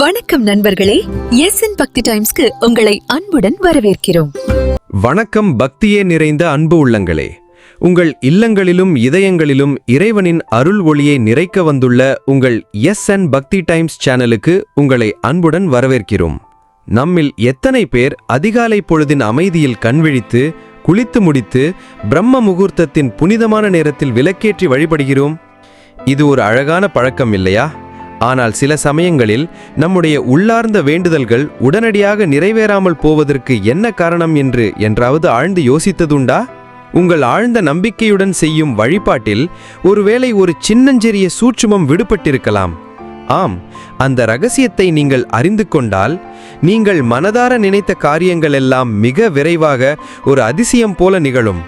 வணக்கம் நண்பர்களே. S N பக்தி டைம்ஸ்க்கு உங்களை அன்புடன் வரவேற்கிறோம். வணக்கம் பக்தியே நிறைந்த அன்பு உள்ளங்களே. உங்கள் இல்லங்களிலும் இதயங்களிலும் இறைவனின் அருள் ஒளியை நிறைக்க வந்துள்ள உங்கள் எஸ் என் பக்தி டைம்ஸ் சேனலுக்கு உங்களை அன்புடன் வரவேற்கிறோம். நம்மில் எத்தனை பேர் அதிகாலை பொழுதின் அமைதியில் கண்விழித்து குளித்து முடித்து பிரம்ம முகூர்த்தத்தின் புனிதமான நேரத்தில் விளக்கேற்றி வழிபடுகிறோம்? இது ஒரு அழகான பழக்கம் இல்லையா? ஆனால் சில சமயங்களில் நம்முடைய உள்ளார்ந்த வேண்டுதல்கள் உடனடியாக நிறைவேறாமல் போவதற்கு என்ன காரணம் என்று என்றாவது ஆழ்ந்து யோசித்ததுண்டா? உங்கள் ஆழ்ந்த நம்பிக்கையுடன் செய்யும் வழிபாட்டில் ஒருவேளை ஒரு சின்னஞ்சிறிய சூட்சுமம் விடுபட்டிருக்கலாம். ஆம் அந்த ரகசியத்தை நீங்கள் அறிந்து கொண்டால் நீங்கள் மனதார நினைத்த காரியங்கள் எல்லாம் மிக விரைவாக ஒரு அதிசயம் போல நிகழும்.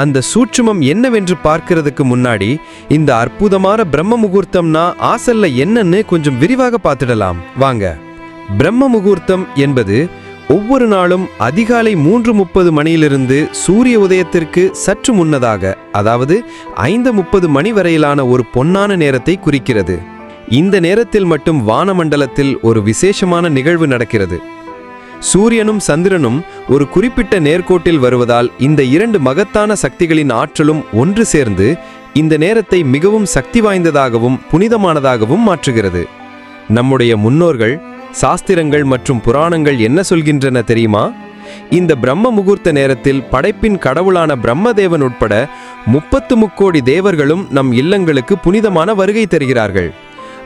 அந்த சூட்சுமம் என்னவென்று பார்க்கிறதுக்கு முன்னாடி இந்த அற்புதமான பிரம்ம முகூர்த்தம்னா ஆசல்ல என்னன்னு கொஞ்சம் விரிவாக பார்த்துடலாம். வாங்க. பிரம்ம முகூர்த்தம் என்பது ஒவ்வொரு நாளும் அதிகாலை மூன்று முப்பது மணியிலிருந்து சூரிய உதயத்திற்கு சற்று முன்னதாக அதாவது ஐந்து முப்பது மணி வரையிலான ஒரு பொன்னான நேரத்தை குறிக்கிறது. இந்த நேரத்தில் மட்டும் வானமண்டலத்தில் ஒரு விசேஷமான நிகழ்வு நடக்கிறது. சூரியனும் சந்திரனும் ஒரு குறிப்பிட்ட நேர்கோட்டில் வருவதால் இந்த இரண்டு மகத்தான சக்திகளின் ஆற்றலும் ஒன்று சேர்ந்து இந்த நேரத்தை மிகவும் சக்தி வாய்ந்ததாகவும் புனிதமானதாகவும் மாற்றுகிறது. நம்முடைய முன்னோர்கள் சாஸ்திரங்கள் மற்றும் புராணங்கள் என்ன சொல்கின்றன தெரியுமா? இந்த பிரம்ம முகூர்த்த நேரத்தில் படைப்பின் கடவுளான பிரம்மதேவன் உட்பட முப்பத்து முக்கோடி தேவர்களும் நம் இல்லங்களுக்கு புனிதமான வருகை தருகிறார்கள்.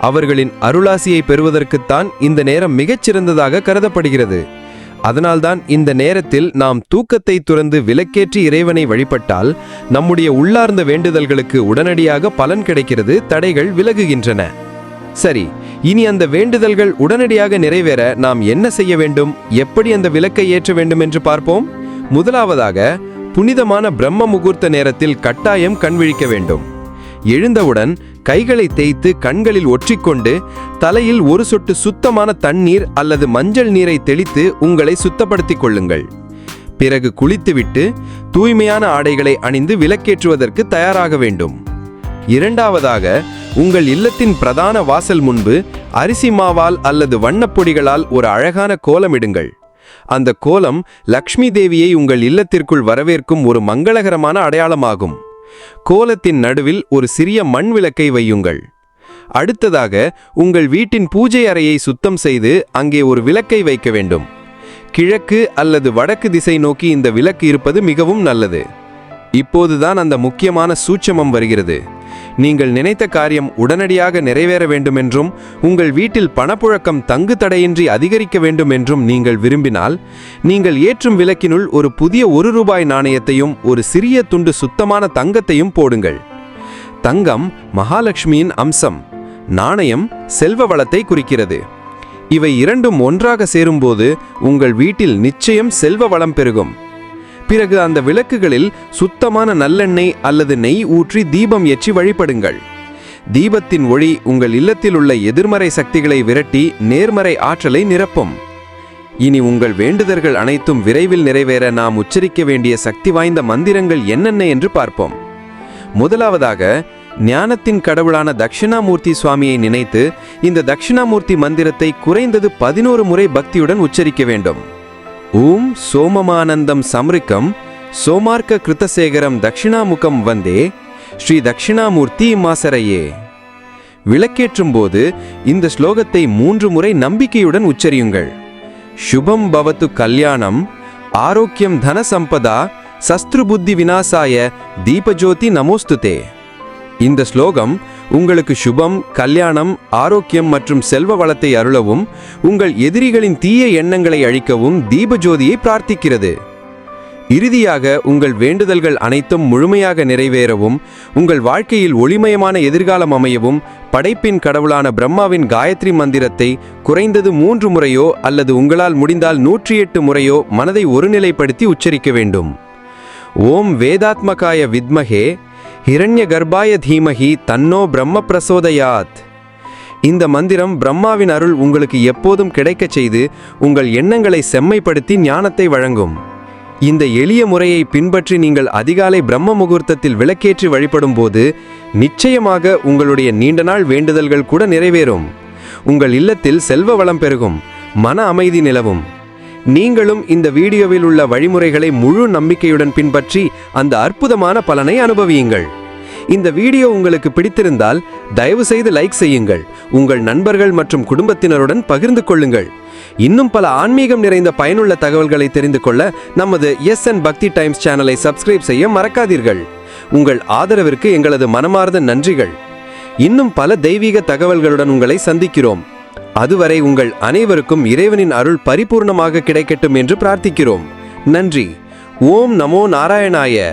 அவர்களின் அருளாசியை பெறுவதற்குத்தான் இந்த நேரம் மிகச்சிறந்ததாக கருதப்படுகிறது. அதனால்தான் இந்த நேரத்தில் நாம் தூக்கத்தை துறந்து விலக்கேற்றி இறைவனை வழிபட்டால் நம்முடைய உள்ளார்ந்த வேண்டுதல்களுக்கு உடனடியாக பலன் கிடைக்கிறது தடைகள் விலகுகின்றன. சரி இனி அந்த வேண்டுதல்கள் உடனடியாக நிறைவேற நாம் என்ன செய்ய வேண்டும்? எப்படி அந்த விளக்கை ஏற்ற வேண்டும் என்று பார்ப்போம். முதலாவதாக புனிதமான பிரம்ம முகூர்த்த நேரத்தில் கட்டாயம் கண்விழிக்க வேண்டும். எழுந்தவுடன் கைகளை தேய்த்து கண்களில் ஒற்றிக்கொண்டு தலையில் ஒரு சொட்டு சுத்தமான தண்ணீர் அல்லது மஞ்சள் நீரை தெளித்து உங்களை சுத்தப்படுத்திக் கொள்ளுங்கள். பிறகு குளித்துவிட்டு தூய்மையான ஆடைகளை அணிந்து விளக்கேற்றுவதற்கு தயாராக வேண்டும். இரண்டாவதாக உங்கள் இல்லத்தின் பிரதான வாசல் முன்பு அரிசி மாவால் அல்லது வண்ணப்பொடிகளால் ஒரு அழகான கோலமிடுங்கள் அந்த கோலம் லக்ஷ்மி தேவியை உங்கள் இல்லத்திற்குள் வரவேற்கும் ஒரு மங்களகரமான அடையாளமாகும். கோலத்தின் நடுவில் ஒரு சிறிய மண் விளக்கை வையுங்கள். அடுத்ததாக உங்கள் வீட்டின் பூஜை அறையை சுத்தம் செய்து அங்கே ஒரு விளக்கை வைக்க வேண்டும். கிழக்கு அல்லது வடக்கு திசை நோக்கி இந்த விளக்கு இருப்பது மிகவும் நல்லது. இப்போதுதான் அந்த முக்கியமான சூட்சமம் வருகிறது. நீங்கள் நினைத்த காரியம் உடனடியாக நிறைவேற வேண்டுமென்றும் உங்கள் வீட்டில் பணப்புழக்கம் தங்கு தடையின்றி அதிகரிக்க வேண்டும் என்றும் நீங்கள் விரும்பினால் நீங்கள் ஏற்றும் விளக்கினுள் ஒரு புதிய ஒரு ரூபாய் நாணயத்தையும் ஒரு சிறிய துண்டு சுத்தமான தங்கத்தையும் போடுங்கள். தங்கம் மகாலட்சுமியின் அம்சம். நாணயம் செல்வ வளத்தை குறிக்கிறது. இவை இரண்டும் ஒன்றாக சேரும்போது உங்கள் வீட்டில் நிச்சயம் செல்வ வளம் பெருகும். பிறகு அந்த விளக்குகளில் சுத்தமான நல்லெண்ணெய் அல்லது நெய் ஊற்றி தீபம் ஏற்றி வழிபடுங்கள். தீபத்தின் ஒளி உங்கள் இல்லத்தில் உள்ள எதிர்மறை சக்திகளை விரட்டி நேர்மறை ஆற்றலை நிரப்பும். இனி உங்கள் வேண்டுதல்கள் அனைத்தும் விரைவில் நிறைவேற நாம் உச்சரிக்க வேண்டிய சக்தி வாய்ந்த மந்திரங்கள் என்னென்ன என்று பார்ப்போம். முதலாவதாக ஞானத்தின் கடவுளான தட்சிணாமூர்த்தி சுவாமியை நினைத்து இந்த தட்சிணாமூர்த்தி மந்திரத்தை குறைந்தது பதினோரு முறை பக்தியுடன் உச்சரிக்க வேண்டும். ஊம் சோமமானந்தம் சம்ரிக்கம் சோமார்க்க கிருத்தசேகரம் தட்சிணாமுகம் வந்தே ஸ்ரீ தட்சிணாமூர்த்தி மாசரையே. விளக்கேற்றும் போது இந்த ஸ்லோகத்தை மூன்று முறை நம்பிக்கையுடன் உச்சரியுங்கள். சுபம் பவத்து கல்யாணம் ஆரோக்கியம் தன சம்பதா சஸ்திரு புத்தி வினாசாய தீபஜோதி நமோஸ்துதே. இந்த ஸ்லோகம் உங்களுக்கு சுபம் கல்யாணம் ஆரோக்கியம் மற்றும் செல்வ வளத்தை அருளவும் உங்கள் எதிரிகளின் தீய எண்ணங்களை அழிக்கவும் தீபஜோதியை பிரார்த்திக்கிறது. இறுதியாக உங்கள் வேண்டுதல்கள் அனைத்தும் முழுமையாக நிறைவேறவும் உங்கள் வாழ்க்கையில் ஒளிமயமான எதிர்காலம் அமையவும் படைப்பின் கடவுளான பிரம்மாவின் காயத்ரி மந்திரத்தை குறைந்தது மூன்று முறையோ அல்லது உங்களால் முடிந்தால் நூற்றி எட்டு முறையோ மனதை ஒருநிலைப்படுத்தி உச்சரிக்க வேண்டும். ஓம் வேதாத்மகாய வித்மகே. ஹிரண்ய கர்ப்பாய தீமகி தன்னோ பிரம்ம பிரசோதயாத். இந்த மந்திரம் பிரம்மாவின் அருள் உங்களுக்கு எப்போதும் கிடைக்கச் செய்து உங்கள் எண்ணங்களை செம்மைப்படுத்தி ஞானத்தை வழங்கும். இந்த எளிய முறையை பின்பற்றி நீங்கள் அதிகாலை பிரம்ம முகூர்த்தத்தில் விளக்கேற்றி வழிபடும் போது நிச்சயமாக உங்களுடைய நீண்ட நாள் வேண்டுதல்கள் கூட நிறைவேறும். உங்கள் இல்லத்தில் செல்வ வளம் பெருகும். மன அமைதி நிலவும். நீங்களும் இந்த வீடியோவில் உள்ள வழிமுறைகளை முழு நம்பிக்கையுடன் பின்பற்றி அந்த அற்புதமான பலனை அனுபவியுங்கள். இந்த வீடியோ உங்களுக்கு பிடித்திருந்தால் தயவு செய்து லைக் செய்யுங்கள். உங்கள் நண்பர்கள் மற்றும் குடும்பத்தினருடன் பகிர்ந்து கொள்ளுங்கள். இன்னும் பல ஆன்மீகம் நிறைந்த பயனுள்ள தகவல்களை தெரிந்து கொள்ள நமது எஸ் என் பக்தி டைம்ஸ் சேனலை சப்ஸ்கிரைப் செய்ய மறக்காதீர்கள். உங்கள் ஆதரவிற்கு எங்களது மனமார்ந்த நன்றிகள். இன்னும் பல தெய்வீக தகவல்களுடன் உங்களை சந்திக்கிறோம். அதுவரை உங்கள் அனைவருக்கும் இறைவனின் அருள் பரிபூர்ணமாக கிடைக்கட்டும் என்று பிரார்த்திக்கிறோம். நன்றி. ஓம் நமோ நாராயணாய.